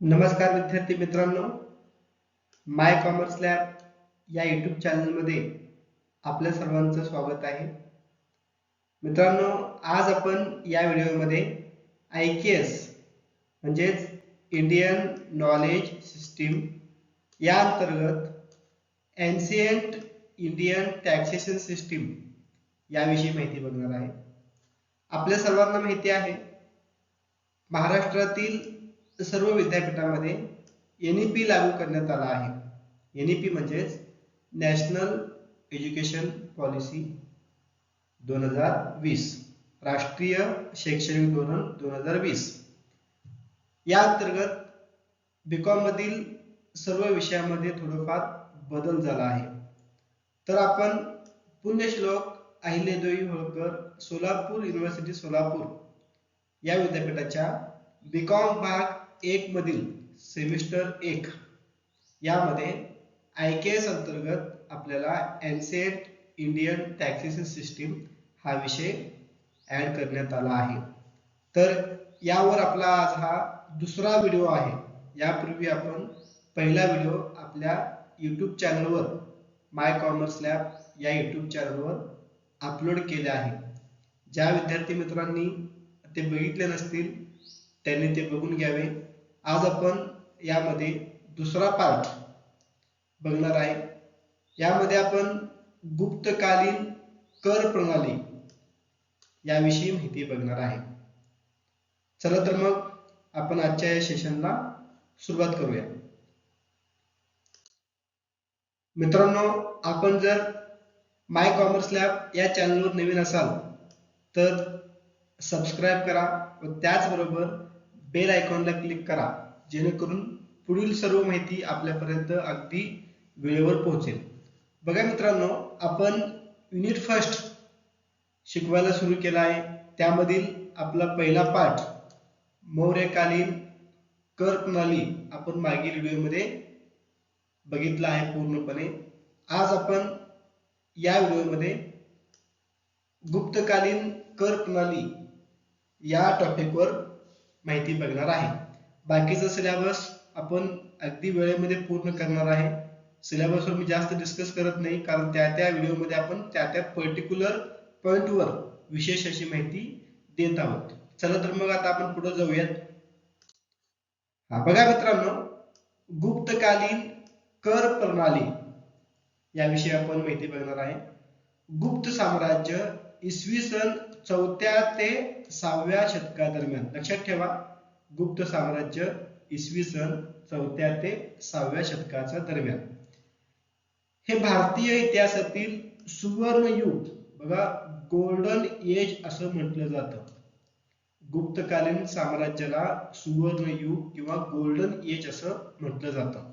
नमस्कार विद्यार्थी मित्रांनो. माय कॉमर्स लॅब या युट्यूब चॅनलमध्ये आपल्या सर्वांचं स्वागत आहे. मित्रांनो आज आपण या व्हिडिओमध्ये आय के एस म्हणजेच इंडियन नॉलेज सिस्टीम या अंतर्गत एन्सियंट इंडियन टॅक्सेशन सिस्टीम याविषयी माहिती बघणार आहे. आपल्या सर्वांना माहिती आहे महाराष्ट्रातील सर्व विद्यापीठामध्ये एन ई पी लागू करण्यात आला आहे. एन ई पी म्हणजेच नॅशनल एज्युकेशन पॉलिसी दोन हजार वीस. राष्ट्रीय शैक्षणिक धोरण दोन हजार वीस. या अंतर्गत बीकॉम मधील सर्व विषयामध्ये थोडंफार बदल झाला आहे. तर आपण पुण्यश्लोक अहिल्यादेवी होळकर सोलापूर युनिव्हर्सिटी सोलापूर या विद्यापीठाच्या बीकॉम भाग एक मधील सेमिस्टर एक यामध्ये आय के एस अंतर्गत आपल्याला एनसेट इंडियन टॅक्सेशन सिस्टीम हा विषय ऍड करण्यात आला आहे. तर यावर आपला आज हा दुसरा व्हिडिओ आहे. यापूर्वी आपण पहिला व्हिडिओ आपल्या यूट्यूब चॅनलवर माय कॉमर्स लॅब या यूट्यूब चॅनलवर अपलोड केले आहे. ज्या विद्यार्थी मित्रांनी ते बघितले नसतील त्यांनी ते बघून घ्यावे. आज आपण यामध्ये दुसरा पार्ट बघणार आहे. यामध्ये आपण गुप्तकालीन कर प्रणाली याविषयी माहिती बघणार आहे. चला तर मग आपण आजच्या या सेशनला सुरुवात करूया. मित्रांनो आपण जर माय कॉमर्स लॅब या चॅनलवर नवीन असाल तर सबस्क्राईब करा व त्याचबरोबर बेल आयकॉनला क्लिक करा जेणेकरून पुढील सर्व माहिती आपल्यापर्यंत अगदी वेळेवर पोहोचेल. बघा मित्रांनो आपण युनिट फर्स्ट शिकवायला सुरू केला आहे. त्यामधील आपला पहिला पाठ मौर्यकालीन कर प्रणाली आपण मागील व्हिडिओमध्ये बघितला आहे पूर्णपणे. आज आपण या व्हिडिओमध्ये गुप्तकालीन कर प्रणाली या टॉपिकवर माहिती बघणार आहे. बाकीचा सिलेबस आपण अगदी वेळेमध्ये पूर्ण करणार आहे. सिलेबसवर मी जास्त डिस्कस करत नाही कारण त्या त्या व्हिडिओमध्ये आपण त्या त्या पर्टिक्युलर पॉइंटवर विशेष अशी माहिती देत आहोत. चला तर मग आता आपण पुढे जाऊयात. हा बघा मित्रांनो गुप्तकालीन कर प्रणाली याविषयी आपण माहिती बघणार आहे. गुप्त साम्राज्य इसवी सन चौथ्या ते सहाव्या शतकादरम्यान लक्षात ठेवा गुप्त साम्राज्य इसवी सन चौथ्या ते सहाव्या शतकाच्या दरम्यान. हे भारतीय इतिहासातील सुवर्ण युग बघा गोल्डन एज असं म्हटलं जातं. गुप्तकालीन साम्राज्याला सुवर्ण युग किंवा गोल्डन एज असं म्हटलं जातं.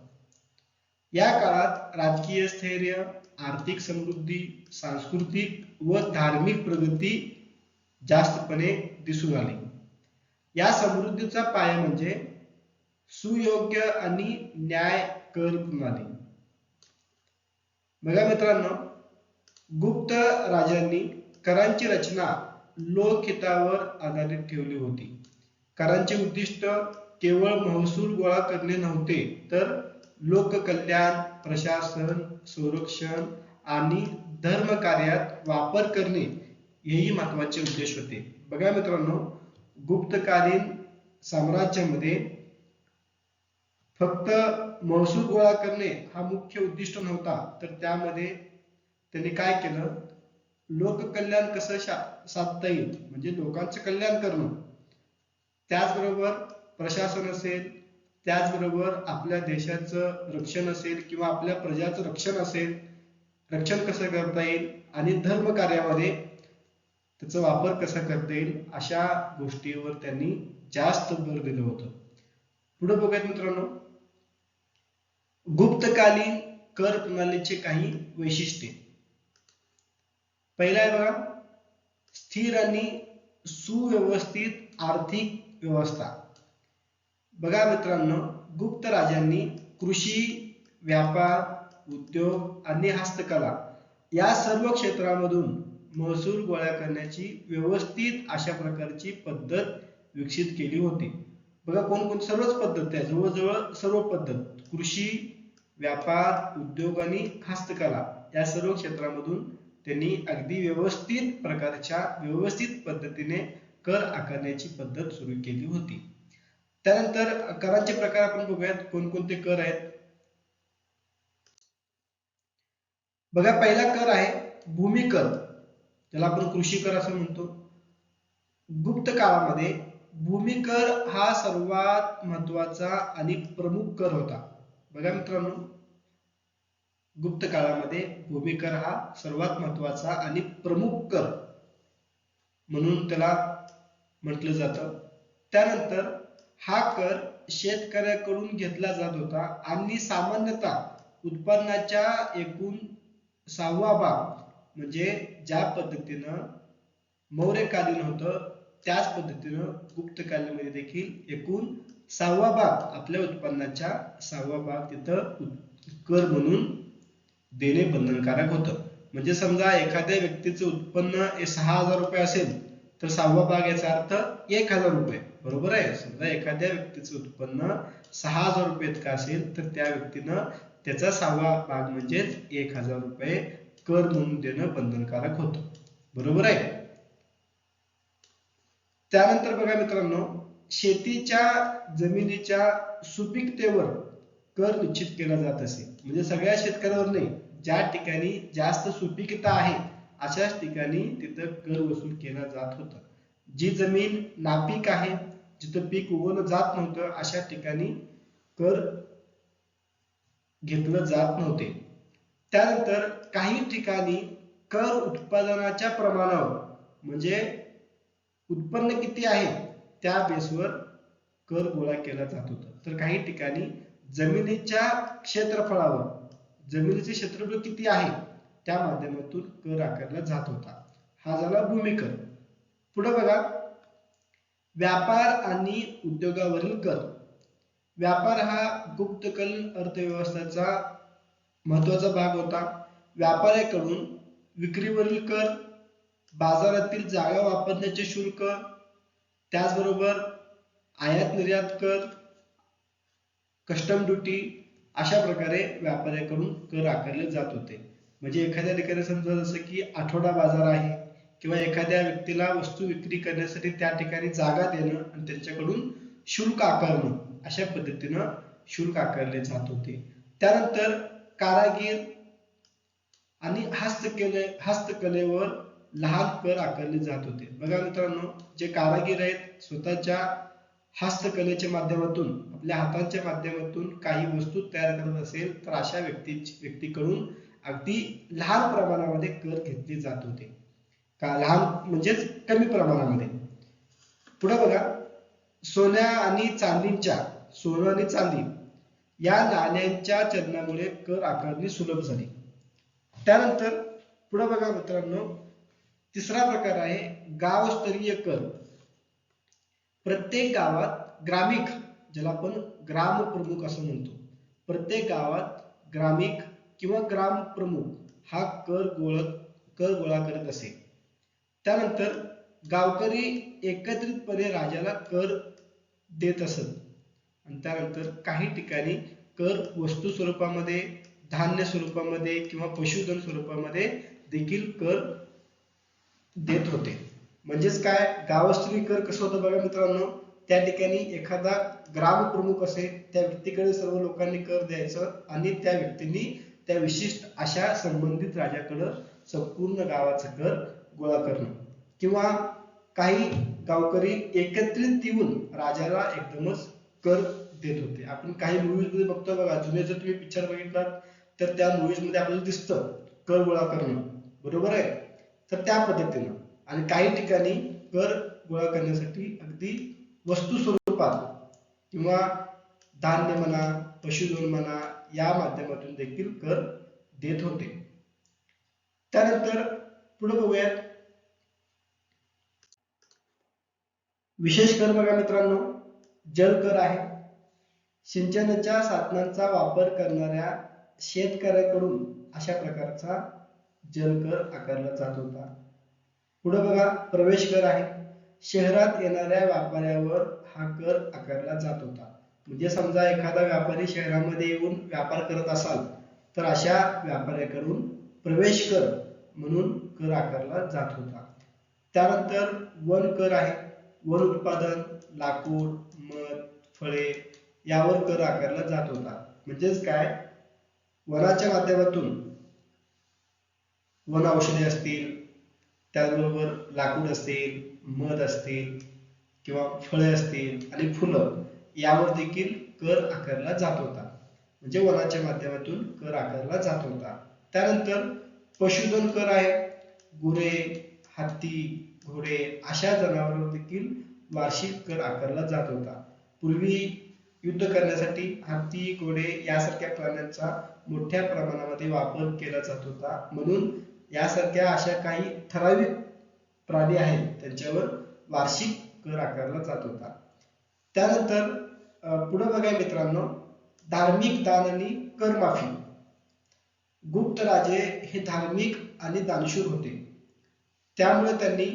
या काळात राजकीय स्थैर्य आर्थिक समृद्धी सांस्कृतिक व धार्मिक प्रगती जास्तपणे दिसून आले. या समृद्धीचा पाया म्हणजे सुयोग्य आणि न्याय कर प्रणाली. बघा मित्रांनो गुप्त राजांनी करांची रचना लोकहितावर आधारित ठेवली होती. करांचे उद्दिष्ट केवळ महसूल गोळा करणे नव्हते तर लोककल्याण प्रशासन संरक्षण आणि धर्म कार्यात वापर करणे हेही महत्त्वाचे उद्देश होते. बघा मित्रांनो गुप्तकालीन साम्राज्यामध्ये फक्त महसूल गोळा करणे हा मुख्य उद्दिष्ट नव्हता. तर त्यामध्ये त्यांनी काय केलं? लोककल्याण कसं साधता येईल? म्हणजे लोकांचं कल्याण करणं. त्याचबरोबर प्रशासन असेल त्याचबरोबर आपल्या देशाचं रक्षण असेल किंवा आपल्या प्रजाचं रक्षण असेल रक्षण कसं करता येईल? आणि धर्म कार्यामध्ये त्याचा वापर कसा करता येईल अशा गोष्टीवर त्यांनी जास्त भर दिलं होतं. पुढे बघूयात मित्रांनो. गुप्तकालीन कर प्रणालीचे काही वैशिष्ट्ये. पहिला आहे बघा स्थिर आणि सुव्यवस्थित आर्थिक व्यवस्था. बघा मित्रांनो गुप्त राजांनी कृषी व्यापार उद्योग आणि हस्तकला या सर्व क्षेत्रामधून महसूल गोळा करण्याची व्यवस्थित अशा प्रकारची पद्धत विकसित केली होती. बघा कोणकोण सर्वच पद्धत आहे जवळजवळ सर्व पद्धत कृषी व्यापार उद्योग आणि हस्तकला या सर्व क्षेत्रामधून त्यांनी अगदी व्यवस्थित प्रकारच्या व्यवस्थित पद्धतीने कर आकारण्याची पद्धत सुरू केली होती. त्यानंतर करांचे प्रकार आपण बघूयात. कोणकोणते कर आहेत? बघा पहिला कर आहे भूमी कर. त्याला आपण कृषी कर असं म्हणतो. गुप्त काळामध्ये भूमिकर हा सर्वात महत्त्वाचा आणि प्रमुख कर होता. बघा मित्रांनो गुप्त काळामध्ये भूमिकर हा सर्वात महत्त्वाचा आणि प्रमुख कर म्हणून त्याला म्हटलं जातं. त्यानंतर हा कर शेतकऱ्याकडून घेतला जात होता आणि सामान्यतः उत्पन्नाच्या एकूण सहावा भाग म्हणजे ज्या पद्धतीनं मौर्यकालीन होतं त्याच पद्धतीनं गुप्तकालीनमध्ये देखील एकूण सहावा भाग आपल्या उत्पन्नाच्या सहावा भाग तिथं कर म्हणून देणे बंधनकारक होतं. म्हणजे समजा एखाद्या व्यक्तीचं उत्पन्न हे सहा हजार रुपये असेल तर सहावा भाग याचा अर्थ एक हजार रुपये. बरोबर आहे? समजा एखाद्या व्यक्तीचं उत्पन्न सहा हजार रुपये इतकं असेल तर त्या व्यक्तीनं त्याचा सहावा भाग म्हणजेच एक हजार रुपये कर म्हणून देणं बंधनकारक होतं. बरोबर आहे? त्यानंतर बघा मित्रांनो शेतीच्या जमिनीच्या सुपीकतेवर कर निश्चित केला जात असे. म्हणजे सगळ्या शेतकऱ्यावर नाही ज्या ठिकाणी जास्त सुपीकता आहे अशाच ठिकाणी तिथं कर वसूल केला जात होता. जी जमीन नापीक आहे जिथं पीक उगवलं जात नव्हतं अशा ठिकाणी कर घेतलं जात नव्हते. त्यानंतर काही ठिकाणी कर उत्पादनाच्या प्रमाणावर म्हणजे उत्पन्न किती आहे त्या बेसवर कर गोळा केला जात होता. तर काही ठिकाणी जमिनीच्या क्षेत्रफळावर जमिनीचे क्षेत्रफळ किती आहे त्या माध्यमातून कर आकारला जात होता. हा झाला भूमिकर. पुढे बघा. व्यापार आणि उद्योगावरील कर. व्यापार हा गुप्तकालीन अर्थव्यवस्थेचा महत्त्वाचा भाग होता. व्यापाऱ्याकडून विक्रीवरील कर बाजारातील जागा वापरण्याचे शुल्क त्याचबरोबर आयात निर्यात कर कस्टम ड्युटी अशा प्रकारे व्यापाऱ्याकडून कर आकारले जात होते. म्हणजे एखाद्या ठिकाणी समजा जसं की आठवडा बाजार आहे किंवा एखाद्या व्यक्तीला वस्तू विक्री करण्यासाठी त्या ठिकाणी जागा देणं आणि त्यांच्याकडून शुल्क आकारणं अशा पद्धतीनं शुल्क आकारले जात होते. त्यानंतर कारागीर आणि हस्तकले हस्तकलेवर लहान कर आकारले जात होते. बघा मित्रांनो जे कारागीर आहेत स्वतःच्या हस्तकलेच्या माध्यमातून आपल्या हातांच्या माध्यमातून काही वस्तू तयार करत असेल तर अशा व्यक्ती व्यक्तीकडून अगदी लहान प्रमाणामध्ये कर घेतले जात होते. का लहान म्हणजेच कमी प्रमाणामध्ये. पुढे बघा सोन्या आणि चांदीच्या सोनं आणि चांदी या नाण्यांच्या चलनामुळे कर आकारणी सुलभ झाली. त्यानंतर पुढे बघा मित्रांनो तिसरा प्रकार आहे गावस्तरीय कर. प्रत्येक गावात ग्रामिक ज्याला आपण ग्राम प्रमुख असं म्हणतो प्रत्येक गावात ग्रामिक किंवा ग्राम प्रमुख हा कर गोळ कर गोळा करत असे. त्यानंतर गावकरी एकत्रितपणे राजाला कर देत असत. आणि त्यानंतर काही ठिकाणी कर वस्तू स्वरूपामध्ये धान्य स्वरूपामध्ये किंवा पशुधन स्वरूपामध्ये देखील कर देत होते. म्हणजेच काय? गावस्त्री कर कसं होतं बघा मित्रांनो? त्या ठिकाणी एखादा ग्राम प्रमुख असे त्या व्यक्तीकडे सर्व लोकांनी कर द्यायचं आणि त्या व्यक्तींनी त्या विशिष्ट अशा संबंधित राजाकडं संपूर्ण गावाचा कर गोळा करणं. किंवा काही गावकरी एकत्रित येऊन राजाला एकदमच कर देत होते. आपण काही मूवीजमध्ये बघतो बघा जुने जर तुम्ही पिक्चर बघितलात तर त्या मूवीजमध्ये आपल्याला दिसतं कर गोळा करणं. बरोबर आहे? तर त्या पद्धतीनं. आणि काही ठिकाणी कर गोळा करण्यासाठी अगदी वस्तू स्वरूपात किंवा धान्य म्हणा पशुधन म्हणा या माध्यमातून देखील कर देत होते. त्यानंतर पुढे बघूयात. विशेष कर बघा मित्रांनो. जल कर आहे. सिंचनाच्या साधनांचा वापर करणाऱ्या शेतकऱ्याकडून अशा प्रकारचा जलकर आकारला जात होता. पुढे बघा प्रवेश कर आहे. शहरात येणाऱ्या व्यापाऱ्यावर हा कर आकारला जात होता. म्हणजे समजा एखादा व्यापारी शहरामध्ये येऊन व्यापार करत असाल तर अशा व्यापाऱ्याकडून प्रवेश कर म्हणून कर आकारला जात होता. त्यानंतर वन कर आहे. वन उत्पादन लाकूड मध फळे यावर कर आकारला जात होता. म्हणजेच काय? वनाच्या माध्यमातून वन औषधे असतील त्याचबरोबर लाकूड असतील मध असतील किंवा फळे असतील आणि फुलं यावर देखील कर आकारला जात होता. म्हणजे वनाच्या माध्यमातून कर आकारला जात होता. त्यानंतर पशुधन कर आहे. गुरे हत्ती घोडे अशा जनावरांवर देखील वार्षिक कर आकारला जात होता. पूर्वी युद्ध करण्यासाठी हत्ती घोडे यासारख्या प्राण्यांचा मोठ्या प्रमाणामध्ये वापर केला जात होता. म्हणून यासारख्या अशा काही ठराविक प्राणी आहेत त्यांच्यावर वार्षिक कर आकारला जात होता. त्यानंतर पुढे बघा मित्रांनो धार्मिक दान आणि कर माफी गुप्त राजे हे धार्मिक आणि दानशूर होते. त्यामुळे त्यांनी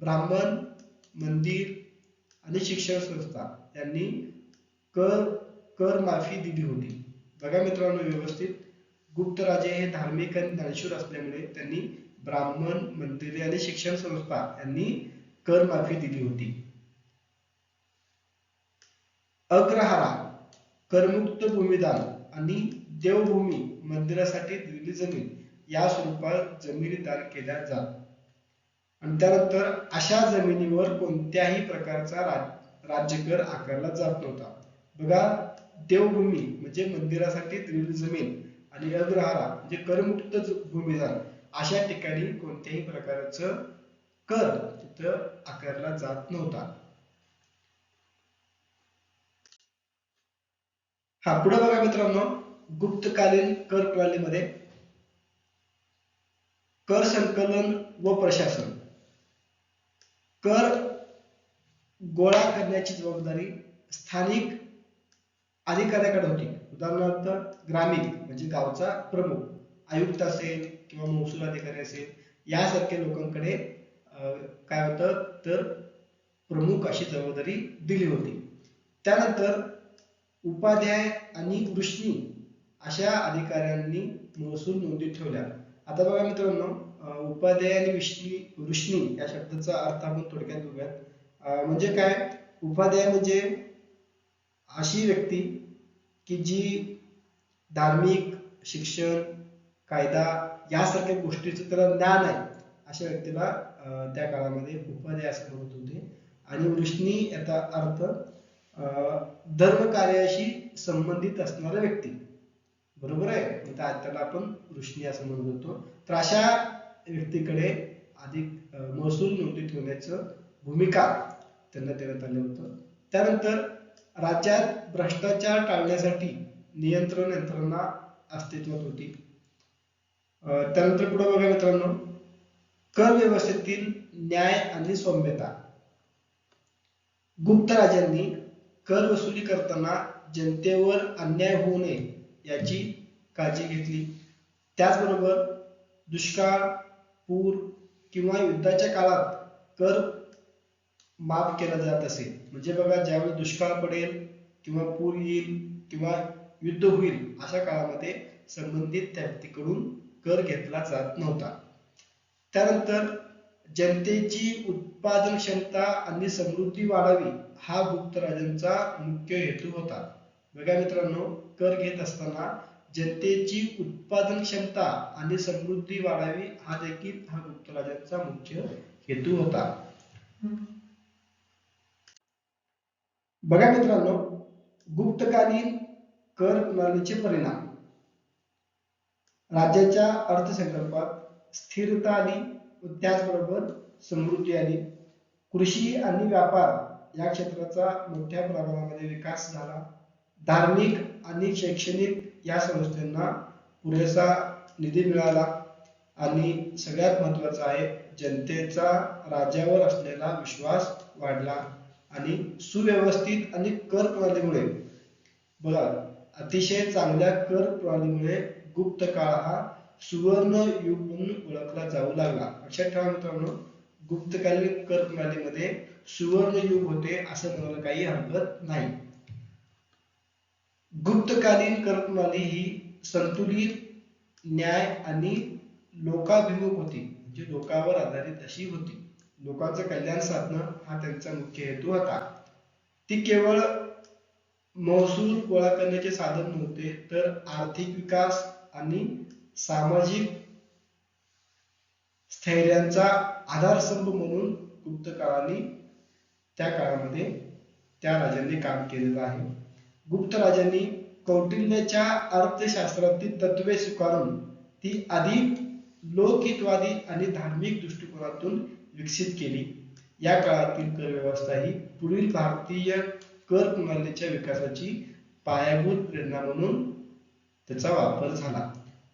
ब्राह्मण मंदिर आणि शिक्षण संस्था यांनी कर कर माफी दिली होती. बघा मित्रांनो व्यवस्थित. गुप्त राजे हे धार्मिक आणि दानशूर असल्यामुळे त्यांनी ब्राह्मण मंदिरे आणि शिक्षण संस्था यांनी कर माफी दिली होती. अग्रहारा करमुक्त भूमिदान आणि देवभूमी मंदिरासाठी दिलेली जमीन या स्वरूपात जमिनी दान केल्या जात. आणि त्यानंतर अशा जमिनीवर कोणत्याही प्रकारचा राज- राज्यकर आकारला जात नव्हता. बघा देवभूमी म्हणजे मंदिरासाठी दिलेली जमीन आणि अग्रहारा म्हणजे करमुक्त ज- भूमिदान अशा ठिकाणी कोणत्याही प्रकारचं कर तिथं आकारला जात नव्हता. हा पुढे बघा मित्रांनो गुप्तकालीन कर प्रणालीमध्ये कर संकलन व प्रशासन. कर गोळा करण्याची जबाबदारी स्थानिक अधिकाऱ्याकडे होती. उदाहरणार्थ ग्रामीण म्हणजे गावचा प्रमुख आयुक्त असेल किंवा महसूल अधिकारी असेल यासारख्या लोकांकडे काय होतं तर प्रमुख अशी जबाबदारी दिली होती. त्यानंतर उपाध्याय आणि वृष्णी अशा अधिकाऱ्यांनी महसूल नोंदी ठेवल्या. आता बघा मित्रांनो उपाध्याय आणि विष्णी वृष्णी या शब्दाचा अर्थ आपण थोडक्यात बघूयात. म्हणजे काय? उपाध्याय म्हणजे अशी व्यक्ती की जी धार्मिक शिक्षण कायदा यासारख्या गोष्टीचं त्याला ज्ञान आहे अशा व्यक्तीला त्या काळामध्ये उपाध्याय असं म्हणत होते. आणि वृष्णी याचा अर्थ धर्म कार्याशी संबंधित असणारा व्यक्ती. बरोबर आहे? त्याला आपण वृष्णी असं म्हणत होतो. तर अशा व्यक्तीकडे अधिक महसूल नोंदी ठेवण्याचं भूमिका त्यांना देण्यात आलं होतं. त्यानंतर राज्यात भ्रष्टाचार टाळण्यासाठी नियंत्रण यंत्रणा अस्तित्वात होती. त्यानंतर पुढे बघा मित्रांनो कर व्यवस्थेतील न्याय आणि सौम्यता. गुप्त राजांनी कर वसुली करताना जनतेवर अन्याय होऊ नये याची काळजी घेतली. त्याचबरोबर दुष्काळ पूर किंवा युद्धाच्या काळात कर माफ केला जात असे म्हणजे बघा ज्यावेळी दुष्काळ पडेल किंवा पूर येईल किंवा युद्ध होईल अशा काळामध्ये संबंधित त्या व्यक्तीकडून कर घेतला जात नव्हता. त्यानंतर जनतेची उत्पादन क्षमता आणि समृद्धी वाढावी हा गुप्त राजांचा मुख्य हेतू होता. बघा मित्रांनो कर घेत असताना जनतेची उत्पादन क्षमता आणि समृद्धी वाढावी हा देखील हा गुप्त राजांचा मुख्य हेतू होता. बघा मित्रांनो गुप्तकालीन कर प्रणालीचे परिणाम. राज्याच्या अर्थसंकल्पात स्थिरता आली व त्याचबरोबर समृद्धी आली. कृषी आणि व्यापार या क्षेत्राचा मोठ्या प्रमाणामध्ये विकास झाला. धार्मिक आणि शैक्षणिक या संस्थांना पुरेसा निधी मिळाला आणि सगळ्यात महत्वाचं आहे जनतेचा राज्यावर असलेला विश्वास वाढला आणि सुव्यवस्थित आणि कर प्रणालीमुळे. बघा अतिशय चांगल्या कर प्रणालीमुळे गुप्त काळ हा सुवर्ण युग म्हणून ओळखला जाऊ लागला. लक्षात ठेवा मित्रांनो गुप्तकालीन कर प्रणालीमध्ये सुवर्ण युग होते असं म्हणायला काही हरकत नाही. गुप्तकालीन करप्रणाली ही संतुलित न्याय आणि लोकाभिमुख होती. म्हणजे लोकांवर आधारित अशी होती. लोकांचं कल्याण साधणं हा त्यांचा मुख्य हेतू होता. ती केवळ महसूल गोळा करण्याचे साधन नव्हते तर आर्थिक विकास आणि सामाजिक स्थैर्यांचा आधारस्तंभ म्हणून गुप्त काळाने त्या काळामध्ये त्या राजांनी काम केलेलं आहे. गुप्त राजांनी कौटिल्याच्या अर्थशास्त्रातील तत्वे स्वीकारून ती अधिक लोकहितवादी आणि धार्मिक दृष्टिकोनातून विकसित केली. या काळातील कर व्यवस्था ही पुढील भारतीय कर प्रणालीच्या विकासाची पायाभूत प्रेरणा म्हणून त्याचा वापर झाला.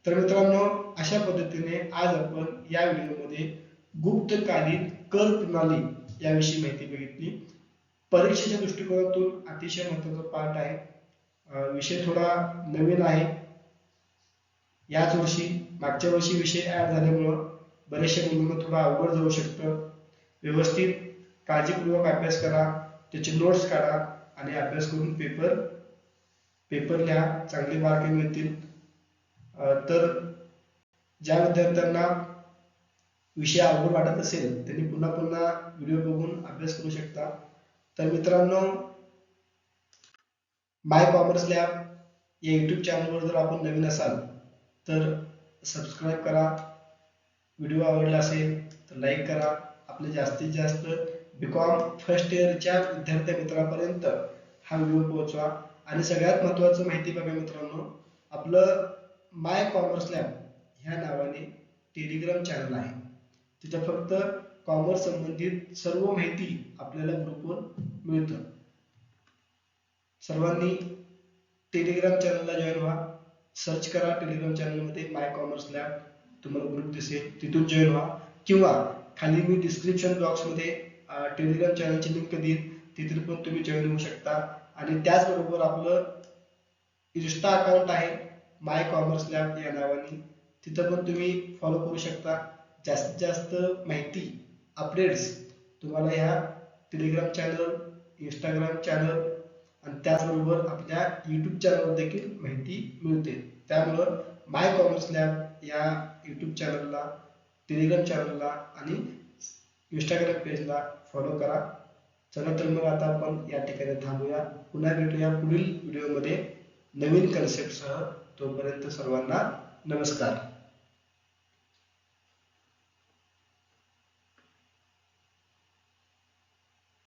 तर मित्रांनो अशा पद्धतीने आज आपण या व्हिडिओमध्ये गुप्तकालीन कर प्रणाली याविषयी माहिती बघितली. परीक्षेच्या दृष्टिकोनातून अतिशय महत्त्वाचा पाठ आहे. विषय थोडा नवीन आहे. याच वर्षी मागच्या वर्षी विषय ऍड झाल्यामुळं बरेचशा मुलांना थोडा अवघड जाऊ शकतं. व्यवस्थित काळजीपूर्वक अभ्यास करा त्याचे नोट्स काढा आणि अभ्यास करून पेपर पेपर लिहा. चांगले मार्क मिळतील. तर ज्या विद्यार्थ्यांना विषय अवघड वाटत असेल त्यांनी पुन्हा पुन्हा व्हिडिओ बघून अभ्यास करू शकता. तर मित्रांनो माय कॉमर्स लॅब या युट्यूब चॅनलवर जर आपण नवीन असाल तर सबस्क्राईब करा. व्हिडिओ आवडला असेल तर लाईक करा. आपले जास्तीत जास्त बीकॉम फर्स्ट इयरच्या विद्यार्थी मित्रांपर्यंत हा व्हिडिओ पोहोचवा. आणि सगळ्यात महत्त्वाचं माहिती बघा मित्रांनो आपलं माय कॉमर्स लॅब ह्या नावाने टेलिग्राम चॅनल आहे. तिथं फक्त कॉमर्स संबंधित सर्व माहिती आपल्याला ग्रुपवर मिळतं. सर्वांनी टेलिग्राम चॅनलला जॉईन व्हा. सर्च करा टेलिग्राम चॅनलमध्ये माय कॉमर्स लॅब तुम्हाला ग्रुप दिसेल. तिथून जॉईन व्हा. किंवा खाली मी डिस्क्रिप्शन बॉक्समध्ये टेलिग्राम चॅनलची लिंक देईन. तिथून पण तुम्ही जॉईन होऊ शकता. आणि त्याचबरोबर आपलं इन्स्टा अकाउंट आहे माय कॉमर्स लॅब या नावाने. तिथं पण तुम्ही फॉलो करू शकता. जास्तीत जास्त माहिती अपडेट्स तुम्हाला ह्या टेलिग्राम चॅनल इंस्टाग्राम चॅनल आणि त्याचबरोबर आपल्या युट्यूब चॅनलवर देखील माहिती मिळते. त्यामुळं माय कॉमर्स लॅब या युट्यूब चॅनलला टेलिग्राम चॅनलला आणि इंस्टाग्राम पेजला फॉलो करा. चला तर मग आता आपण या ठिकाणी थांबूया. पुन्हा भेटूया पुढील व्हिडिओमध्ये नवीन कन्सेप्टसह तोपर्यंत सर्वांना नमस्कार.